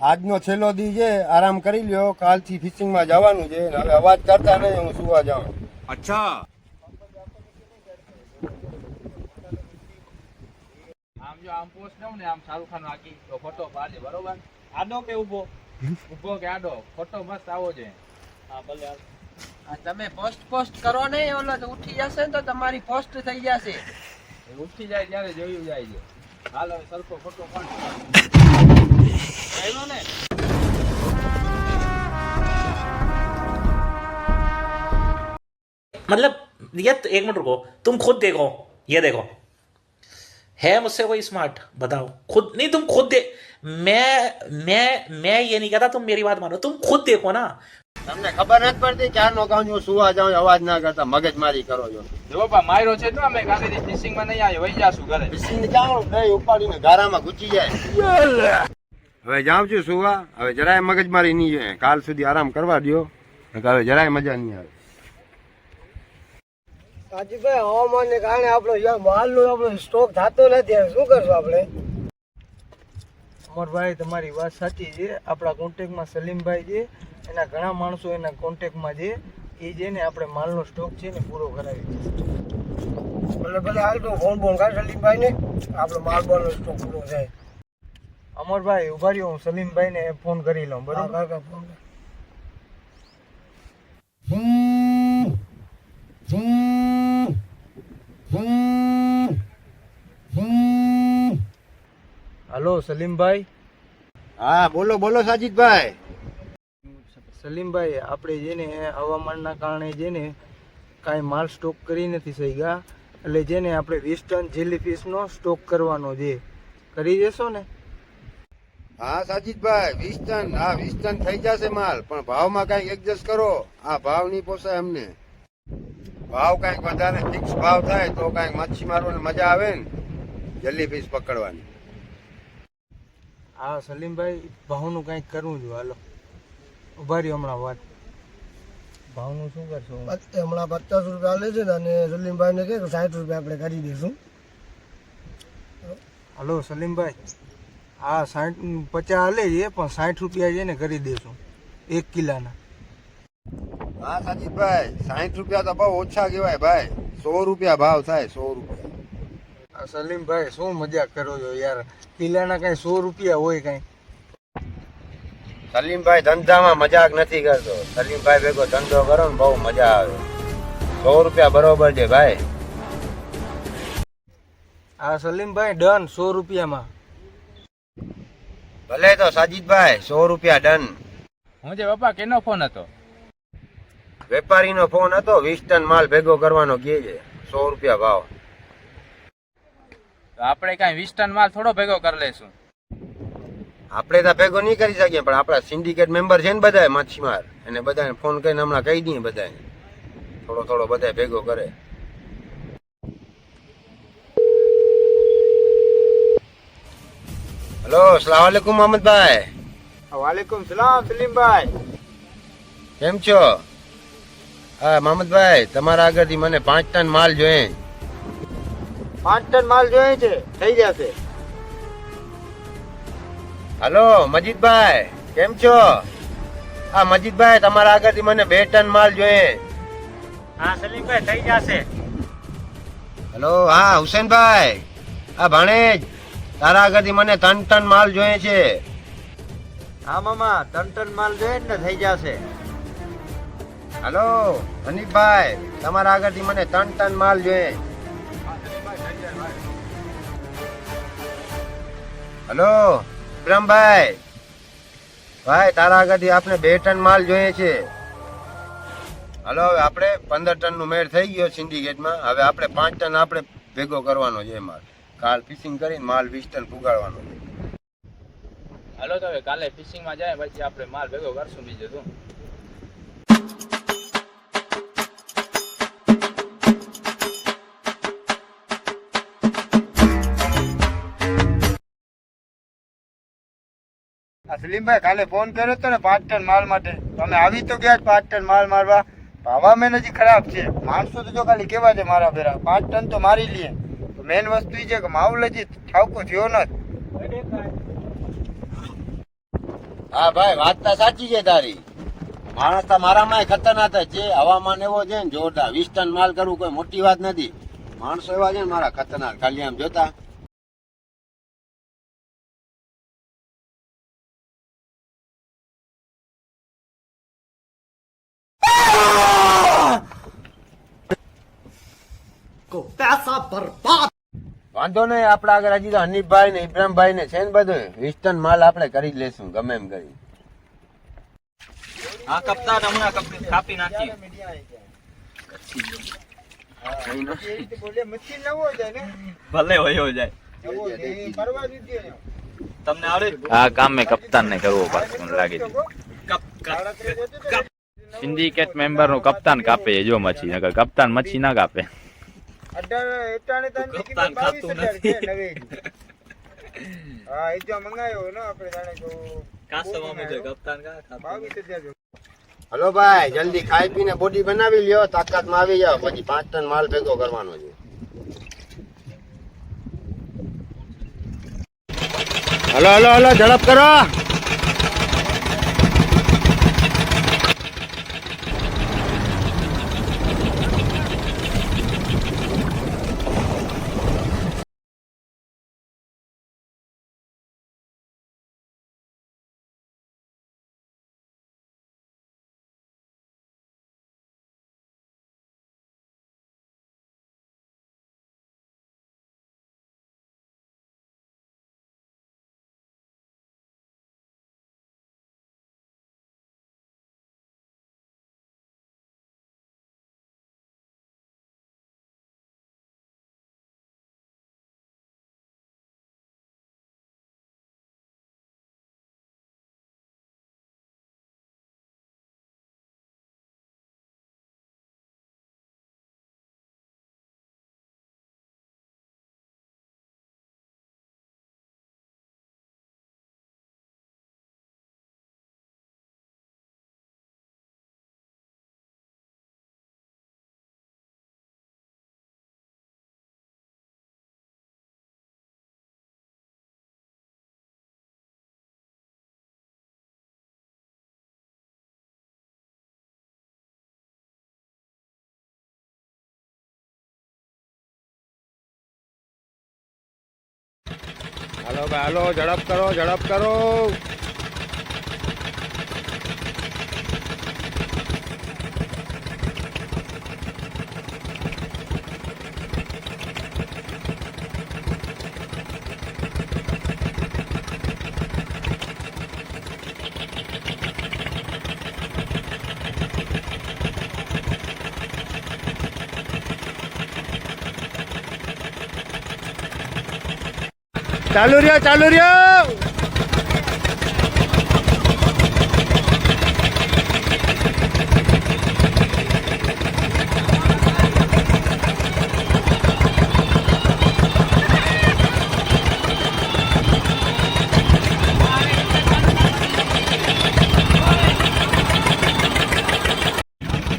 આજનો છેલ્લો દી છે આરામ કરી લ્યો કાલથી ફિશિંગમાં જવાનું છે હવે અવાજ કરતા નહીં હું સુવા જાઉં. અચ્છા. આમ જો આમ પોસ્ટ દઉં ને આમ શાહરૂખ ખાન આખી તો ફોટો પાડે બરોબર? આડો કે ઊભો ઊભો કે આડો? ફોટો મસ્ત આવો છે. હા ભલે તમે પોસ્ટ પોસ્ટ કરો ને ઓલો ઉઠી જશે ને તો તમારી પોસ્ટ થઈ જશે. ઉઠી જાય ત્યારે જોયું જાય છે. હાલો સરખો ફોટો પણ मतलब ये एक मिनट रुको तुम खुद देखो ये देखो है मुझसे कोई स्मार्ट बताओ खुद नहीं तुम खुद दे मैं मैं मैं ये नहीं कहता तुम मेरी बात मानो तुम खुद देखो ना તમને ખબર નથી પડતી ક્યારનો કહું છું સુવા જાઉં અવાજ ના કરતા મગજમારી કરો છો જો બાપા માર્યો છે તો અમે કાલે ફિશિંગ માં નહીં આવ્યો વહી જાશું ઘરે ફિશિંગ જાઉં નહીં ઉપાડીને ગારામાં ઘૂસી જાય હવે જાઉં છું સુવા. હવે જરાય મગજમારી નહીં જોઈએ. કાલ સુધી આરામ કરવા દો હવે જરાય મજા નહીં આવે. કાજીભાઈ હવામાનને કારણે આપણો યાર માલનો આપણો સ્ટોક થતો નથી. શું કરશું આપણે? અમરભાઈ તમારી વાત સાચી છે. આપણા કોન્ટેક્ટમાં સલીમભાઈ છે. એના ઘણા માણસો એના કોન્ટેક્ટમાં છે. એ છે ને આપણે માલનો સ્ટોક છે ને પૂરો કરાવી દઈશું ભલે ભલે હાલ તો ફોન ફોન કર સલીમભાઈ ને આપણો માલ બોલનો સ્ટોક પૂરો થાય. અમરભાઈ ઊભા રહ્યો હું. સલીમભાઈને ફોન કરી લઉં. બરાબર? Phone hello Salimbhai. હા બોલો બોલો સાજીદભાઈ. સલીમભાઈ આપણે છે ને હવામાનના કારણે છે ને કાંઈ માલ સ્ટોક કરી નથી શક્યા. એટલે છે ને આપણે વીસ ટન જેલીફિશનો સ્ટોક કરવાનો છે કરી દેશો ને? હા સાજીદભાઈ વીસ ટન હા વીસ ટન થઈ જશે માલ પણ ભાવમાં કાંઈક એડજસ્ટ કરો. આ ભાવ નહીં પોસાય અમને. ભાવ કાંઈક વધારે ફિક્સ ભાવ થાય તો કાંઈક મચ્છી મારવાની મજા આવે ને. જલ્દી ફિશ પકડવાની. હા સલીમભાઈ ભાવનું કાંઈક કરવું જોઈએ હાલો. ઊભા રહ્યો હમણાં વાત. ભાવનું શું કરશો? હમણાં પચાસ રૂપિયા લે છે ને અને સલીમભાઈને કહે કે સાઠ રૂપિયા આપણે કરી દઈશું. હલો સલીમભાઈ. હા સાઠ પચાસ હાલે છે પણ સાઠ રૂપિયા છે ને કરી દેશું. એક કિલાના. હા સાજીદભાઈ સાઠ રૂપિયા તો બહુ ઓછા કહેવાય ભાઈ. સો રૂપિયા ભાવ થાય સો રૂપિયા. આ સલીમભાઈ શું મજાક કરો છો યાર? કિલાના કાંઈ સો રૂપિયા હોય કાંઈ? સલીમભાઈ ધંધામાં મજાક નથી કરતો. સલીમભાઈ ભેગો ધંધો કરો ને બહુ મજા આવે. સો રૂપિયા બરોબર છે ભાઈ. હા સલીમભાઈ ડન સો રૂપિયામાં. ભલે તો સાજીદભાઈ સો રૂપિયા ડન. હું જે બાપા કેનો ફોન હતો? વેપારીનો ફોન હતો વીસ ટન માલ ભેગો કરવાનો કહે છે. સો રૂપિયા ભાવ. તો આપણે કાંઈ વીસ ટન માલ થોડો ભેગો કરી લઈશું. આપણે તો ભેગો નહીં કરી શકીએ પણ આપણા સિન્ડિકેટ મેમ્બર છે ને બધા માછીમાર. એને બધાને ફોન કરીને હમણાં કહી દઈએ બધાને થોડો થોડો બધા ભેગો કરે. હલો સલામ મહમદભાઈ મોહમ્મદભાઈ વાલેકુમ સલામ સલીમભાઈ કેમ છો? હા મહમદભાઈ તમારા આગળથી મને પાંચ ટન માલ જોઈએ. પાંચ ટન માલ જોઈએ છે થઈ જશે. હલો મજીદભાઈ કેમ છો? હા મજીદભાઈ તમારા આગળથી મને બે ટન માલ જોઈએ. હા સલીમભાઈ થઈ જશે. હલો હા હુસેનભાઈ હા ભાણેજ. તારા આગળથી મને ત્રણ ટન માલ જોઈએ છે. હા મામા ત્રણ ટન માલ જોઈએ ને થઈ જશે. હલો હનીફભાઈ તમારા આગળથી મને ત્રણ ટન માલ જોઈએ. હલો વિક્રમભાઈ ભાઈ તારા આગળથી આપણે બે ટન માલ જોઈએ છે. હલો હવે આપણે પંદર ટનનું મેળ થઈ ગયો સિન્ડિકેટમાં હવે આપણે પાંચ ટન આપણે ભેગો કરવાનો છે માલ કાલ ફિશિંગ કરીને માલ વીસ ટન પુગાડવાનો હાલો તો હવે કાલે ફિશિંગમાં જાય પછી આપણે માલ ભેગો કરશું બીજું શું આ સલીમભાઈ કાલે ફોન કર્યો હતો ને પાંચ ટન માલ માટે. તમે અમે આવી તો ગયા પાંચ ટન માલ મારવા. ભાવા મેં હજી ખરાબ છે. માણસો તો જો ખાલી કેવા છે મારા ભેરા. પાંચ ટન તો મારી લઈએ મેન વસ્તુ એ છે કે માઉલ હજી ઠાવકો થયો નથી. હા ભાઈ વાત તો સાચી છે તારી. માણસ તો મારામાં ખતરનાક છે. હવામાન એવો છે ને જોરદાર વીસ ટન માલ કરવું કોઈ મોટી વાત નથી. માણસો એવા છે ને મારા ખતરનાક. ખાલી આમ જોતા. વાંધો નહીં આપણે આગળ હજી તો હનીફભાઈ ને ઇબ્રાહીમભાઈ ને છે ને બધું. વિસ્ટન માલ આપણે કરી જ લેશું ગમે એમ કરી. હા કપ્તાન હમણાં કપ- કાપી નાખી. મચ્છી નવો જાય ને ભલે હોય જાય. તમને આવડે આ કામ મેં કપ્તાન ને કરવું પડશે મને લાગે છે. સિન્ડિકેટ મેમ્બરનું કપ્તાન કાપે જો મચ્છી નકર કપ્તાન મચ્છી ના કાપે. અઢાર એટાણે તાણની કિંમત બાવીસ હજાર છે નવેજી. હા એ જો મંગાયો ને આપણે જાણે તો બાવીસ હજાર હલો ભાઈ જલ્દી ખાઈ પીને બોડી બનાવી લ્યો તાકાતમાં આવી જાઓ. પછી પાંચ ટન માલ ભેગો કરવાનો છે. હલો હલો હલો ઝડપ કરો. હલો હાલો ઝડપ કરો ઝડપ કરો. ચાલુ રહ્યો ચાલુ રહ્યો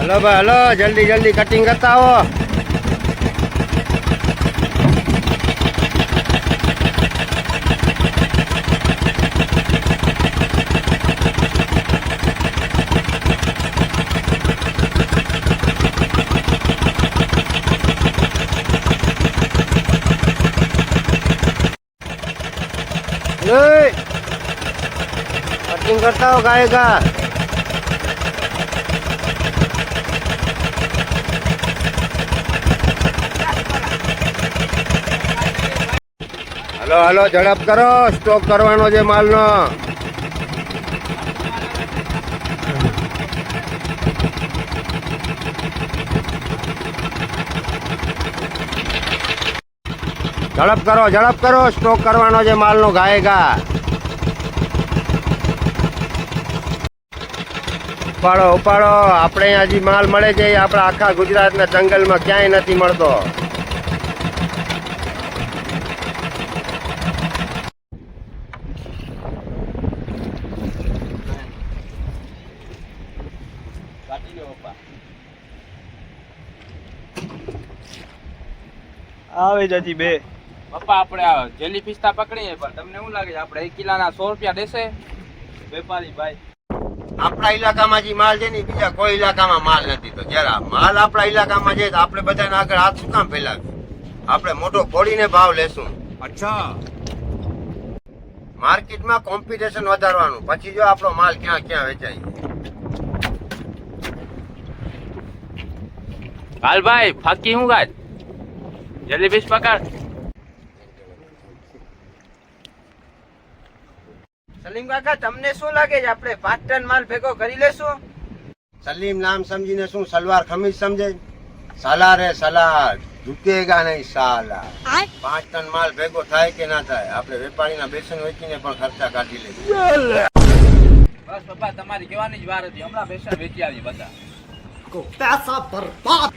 હલો ભાઈ હલો જલ્દી જલ્દી કટિંગ કરતા આવો करता हो गाय का હલો હલો ઝડપ કરો સ્ટોક કરવાનો છે માલનો ઝડપ કરો ઝડપ કરો સ્ટોક કરવાનો છે માલનો ગાયગા ઉપાડો ઉપાડો. આપણે અહીંયા હજી માલ મળે છે એ આપણા આખા ગુજરાતના જંગલમાં ક્યાંય નથી મળતો. આવે જ હજી બે. પપ્પા આપણે આ જેલી પિસ્તા પકડીએ પણ તમને શું લાગે છે? આપણે એક કિલાના સો રૂપિયા દેશે? વેપારી ભાઈ. આપણા ઇલાકામાં જે માલ છે ને બીજા કોઈ ઇલાકામાં માલ નથી. તો જરા માલ આપણા ઇલાકામાં છે તો આપણે બધાને આગળ હાથ શું કામ ફેલાવીએ? આપણે મોટો ફોડીને ભાવ લેશું. અચ્છા. માર્કેટમાં કોમ્પિટિશન વધારવાનું. પછી જો આપણો માલ ક્યાં ક્યાં વેચાય. હાલ ભાઈ ફાકી હું ગાજ જલેબીસ બીસ પકડ. સલીમ કાકા તમને શું લાગે છે? આપણે પાંચ ટન માલ ભેગો કરી લેશું? સલીમ નામ સમજીને શું સલવાર ખમીજ સમજે? સાલા રે સલાર ઝૂકેગા નહીં સાલા પાંચ ટન માલ ભેગો થાય કે ના થાય આપણે વેપારીના બેસન વેચીને પણ ખર્ચા કાઢી લઈએ. બસ પપ્પા તમારી કહેવાની જ વાર હતી. હમણાં બેસન વેચી આવી બધા. પૈસા બરબાદ.